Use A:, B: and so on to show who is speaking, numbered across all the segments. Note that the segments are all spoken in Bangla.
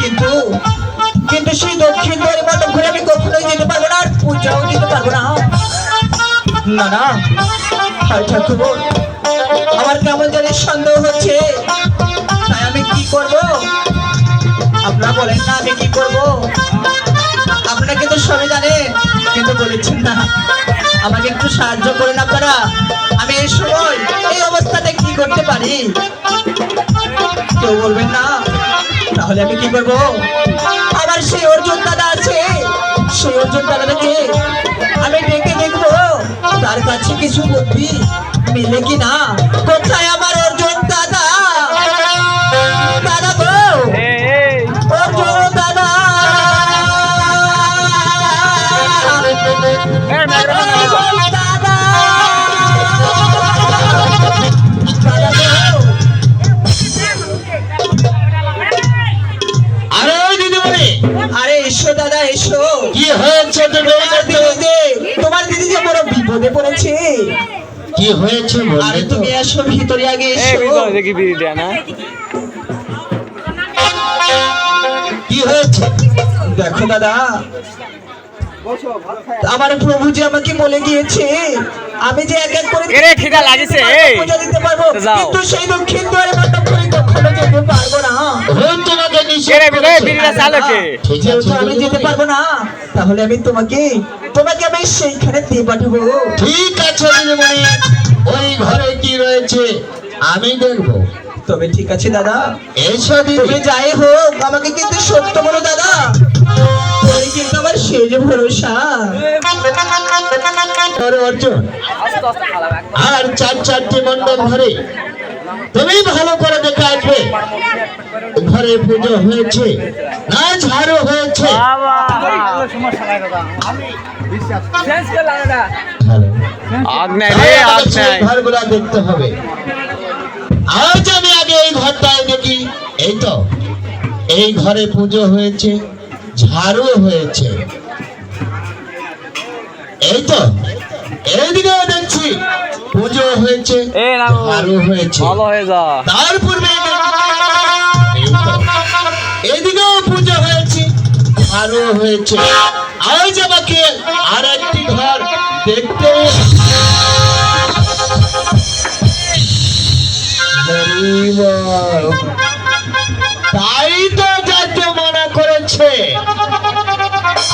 A: কিন্তু কিন্তু সেই দক্ষিণ দ্বারের মতো ঘুরে আমি কখনোই যেতে পারব না, আর পূজাও দিতে পারব না। না না, হায় ঠাকুর আমার কেমন জানি সন্দেহ হচ্ছে। তাই আমি কি করব? আপনারা বলেন না আমি কি করব? আপনারা কিন্তু সবাই জানেন, কিন্তু বলেছেন না। আমাকে একটু সাহায্য করেন আপনারা। আমি এই সময় এই অবস্থাতে কি করতে পারি? কেউ কি করব আমার সেই অর্জুন দাদা আছে। সেই অর্জুন দাদাকে আমি ডেকে দেখব তার কাছে কিছু বুদ্ধি মিলে কি না কোথায় আমার অর্জুন দাদা? দাদা গো অর্জুন দাদা। দাদা
B: কি হয়েছে
A: আরে তুমি আসো ভিতরে আগে এসো।
C: দেখি বিড়ি না?
B: কি হয়েছে?
A: দেখো দাদা। আমার প্রভু যে আমাকে বলে গিয়েছে আমি যে এক এক করে
C: খিদা লাগিছে,
A: দিতে পারব। কিন্তু সেই দক্ষিণ দ্বারে যেতে পারব না।
B: তোমাকে
A: আমি যেতে পারব না তাহলে আমি তোমাকে তোমাকে আমি সেইখানে দিয়ে পাঠাবো।
B: ঠিক আছে দিদিমণি। ওই ঘরে কি রয়েছে আমি দেখব।
A: তবে ঠিক আছে দাদা।
B: এসো
A: তুমি যাই হোক আমাকে কিন্তু সত্য বলো দাদা। তুমি কিন্তু আমার শেষ ভরসা।
B: অর্জুন আর চার চারটি মণ্ডপ ঘরে তুমি ভালো করে দেখে আসবে। ঘরে পুজো হয়েছে না ঝাড়ু হয়েছে। ঘরগুলা দেখতে হবে। আজ আমি আগে এই ঘরটায় দেখি এই তো এই ঘরে পুজো হয়েছে ঝাড়ু হয়েছে। এই তো এইদিকেও দেখছি। পুজো হয়েছে
C: না
B: হয়েছে।
C: ভালো হয়ে যা।
B: তার পূর্বে এদিকেও পুজো হয়েছে ঝাড়ু হয়েছে। আজ আমাকে আর একটি ঘর দেখতে তাই তো যাতে মানা করেছে।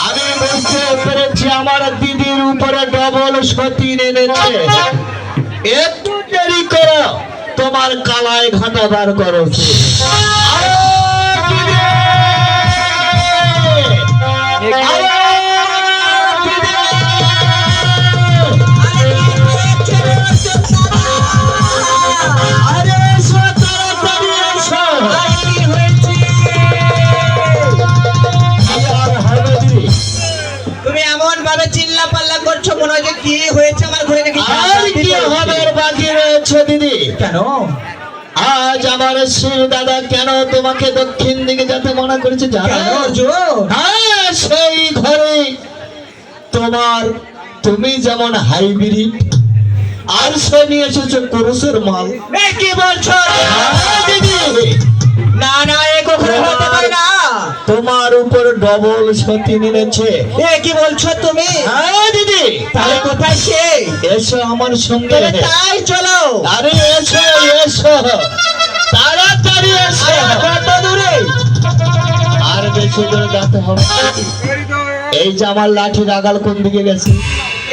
B: আমি বুঝতে পেরেছি আমার দিদির উপরে ডবল সতী এনেছে। একটু দেরি করো তোমার কালায় ঘাটা বার করো।
A: এমন ভাবে চিল্লা পাল্লা করছ মনে হয় যে কি হয়েছে আমার ঘরে নাকি
B: আর কি হবে বাকি রয়েছে দিদি?
A: কেন?
B: আজ আমার শিব দাদা কেন তোমাকে দক্ষিণ দিকে যেতে মনে করেছে হ্যাঁ সেই ঘরে তোমার তুমি যেমন হাইব্রিড আর সে নিয়ে এসেছে পুরুষের মাল।
A: কি বলছো?
B: হ্যাঁ, দিদি। তোমার উপর ডবল সতী নিয়েছে
A: এ কি বলছো তুমি?
B: হ্যাঁ দিদি।
A: তাহলে কোথায় সে?
B: এসো আমার সঙ্গে।
A: তাই চলো।
B: আরে এসো এসো। তাড়াতাড়ি এসো।
A: কত দূরে?
B: আর বেশি দূরে যেতে হবে এই যে আমার লাঠি রাগাল কোন দিকে গেছে?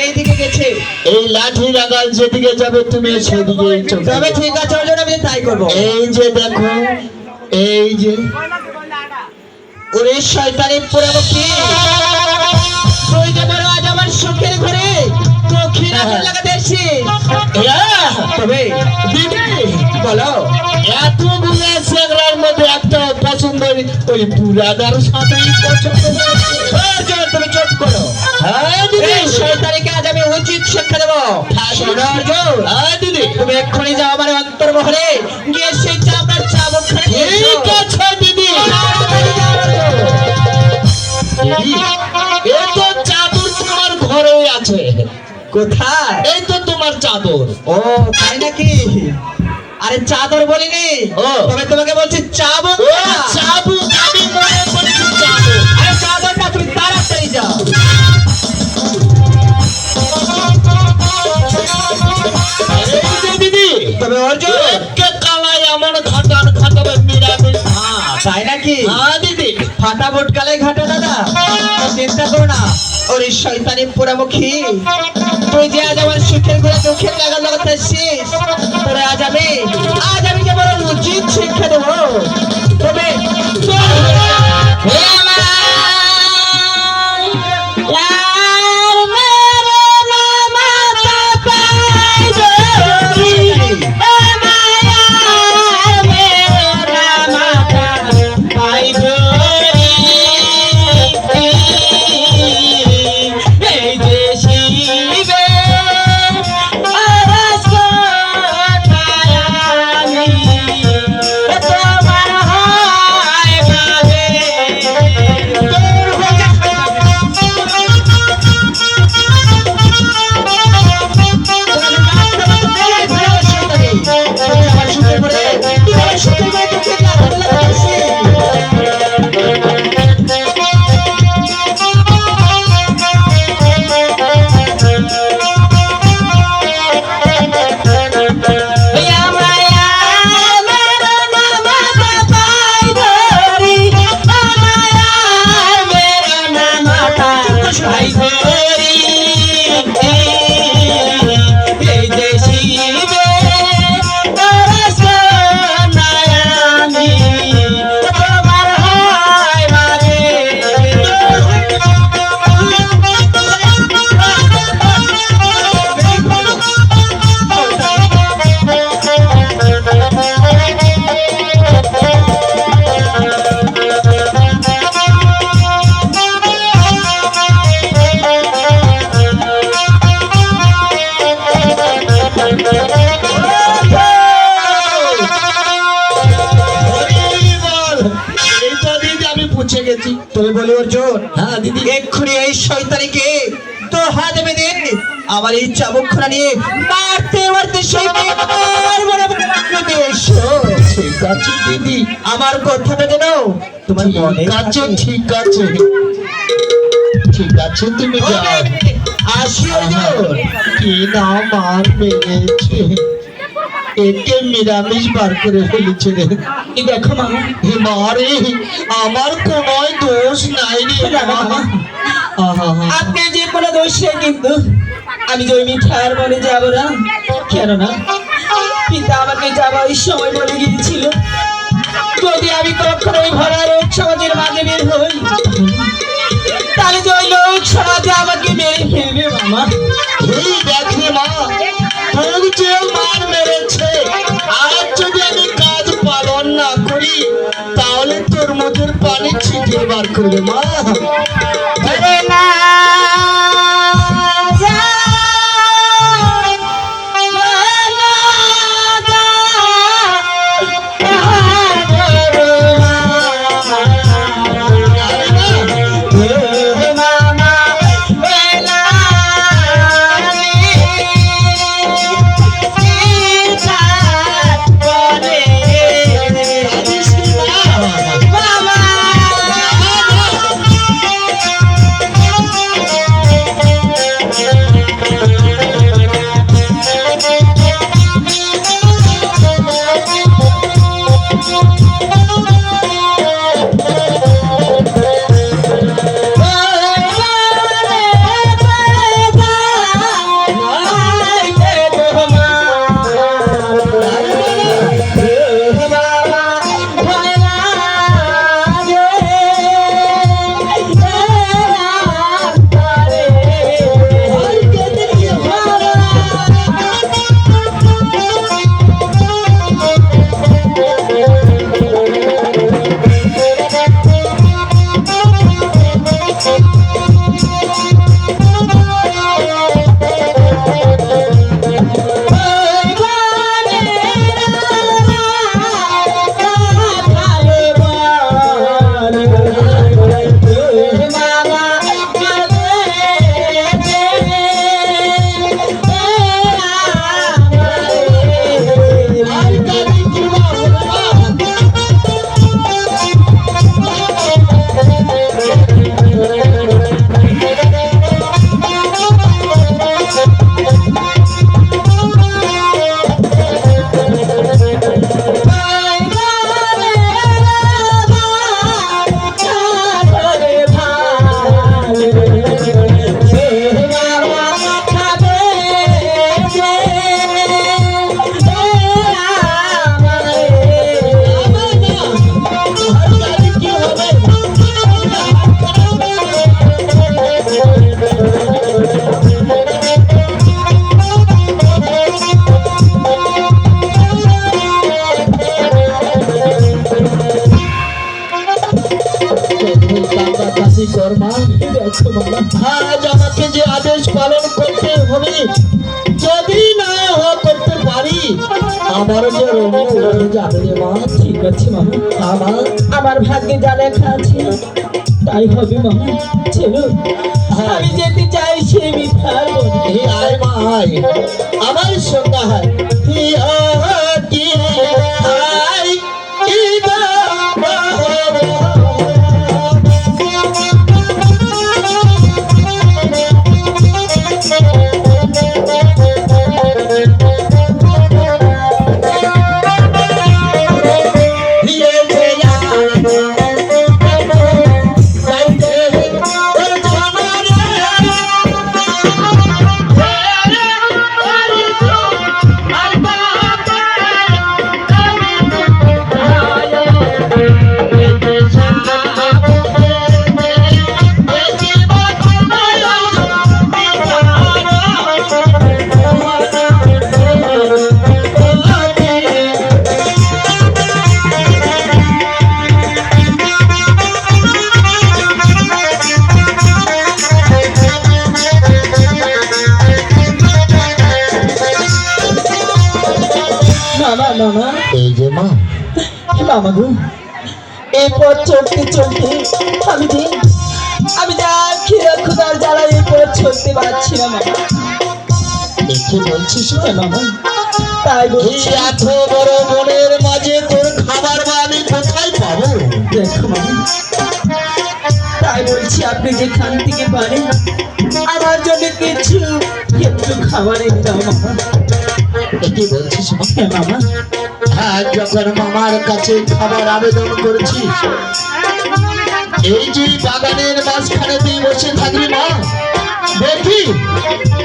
A: এইদিকে গেছে।
B: এই লাঠি রাগাল যেদিকে যাবে তুমি সেদিকে চোখ
A: তবে ঠিক আছে আমি তাই করব।
B: এই যে দেখো এই যে
A: ওরে শয়তানি পোড়ামুখী। যে আজ আমার সুখের ঘরে দক্ষিণ আগুন লাগাতে এসেছিস তবে
B: দিদি
A: বলো।
B: এতগুলো সেগড়ার মধ্যে একটা পছন্দ ওই বুড়াদার সাথেই পছন্দ।
A: তুমি চুপ করো।
B: হ্যাঁ দিদি।
A: শয়তানিকে আজ আমি উচিত শিক্ষা দেবো। শোনো অর্জুন
B: হ্যাঁ দিদি।
A: তুমি এক্ষুনি যাও আমার অন্তর্মহলে গিয়ে কোথায়?
B: এই তো তোমার চাদর।
A: ও তাই নাকি? আরে চাদর বলিনি।
B: ও।
A: তবে তোমাকে বলছি
C: ওরে শয়তানি পোড়ামুখী। তুই যে আজ আমার সুখের ঘরে দুঃখের লাগা তুমি বলি অর্জুন
B: হ্যাঁ দিদি।
C: এক্ষুনি এই শয়তানিকে তো হাত বেঁধে আমার এই চাবুকখানা নিয়ে মারতে মারতে সেই।
B: ঠিক আছে দিদি।
C: আমার কথাটা যেন তোমার মনে
B: আছে ঠিক আছে। ঠিক আছে তুমি যাও। কি না মার মেরেছে একে নিরামিষ বার করে ফেলেছে রে
C: দেখো মা?
B: হে মারে আমার কোনো দোষ নাই রে
C: আপনি যে কোনো দোষ কিন্তু। আমি যে ওই মিঠার মনে যাব না। কেন না পিতা আমাকে যাবার সময় বলে গিয়েছিল যদি আমি কখনো ওই ভরা লোক সমাজের মাঝে বের হই তাহলে যে ওই লোক সমাজে আমাকে মেরে ফেলবে মামা।
B: দেখ রে মা মুখের পানি ছিটিয়ে বার করবে মা। আজ আমাকে যে আদেশ পালন করতে হবে, যদি করতে পারি আমারও যে মা,
C: ঠিক আছে মামা
B: আমার
C: আমার ভাগ্যে যা লেখা আছে, তাই হবে মামা চলো। আমি যেতে চাই সে
B: আয় মা, আয়। আমার সন্ধ্যা হয়। কি আয়
C: মামা গো এই পথ চলতে চলতে আমি যে আমি যা খেয়ে খুদার জ্বালা এই পথ চলতে পারছি না মামা
B: দেখে বলছিস না
C: হ্যাঁ মামা তাই বলছি।
B: এত বড় বনের মাঝে তোর খাবার বা আমি কোথায় পাবো?
C: দেখো মামা তাই বলছি আপনি যেখান থেকে পারেন আমার জন্য কিছু একটু খাবারের দাও মামা
B: কি বলছিস
C: মামা
B: হ্যাঁ যখন মামার কাছে খাবার আবেদন করেছিস এই যে বাগানের মাঝখানে তুই বসে থাকবি মা দেখি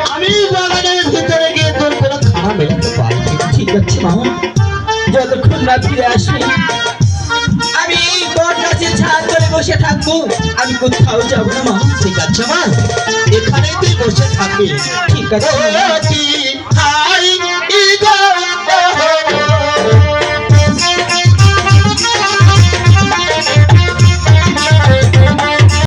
B: আমি বাগানের ভিতরে গিয়ে তোর কোনো খানা মেলাতে পারি
C: ঠিক আছে মামা যতক্ষণ না ফিরে আসবে আমি এই বট গাছের ছাদ ধরে বসে থাকব আমি কোথাও যাব না মামা
B: ঠিক আছে মা এখানেই তুই বসে থাকবি
C: ঠিক আছে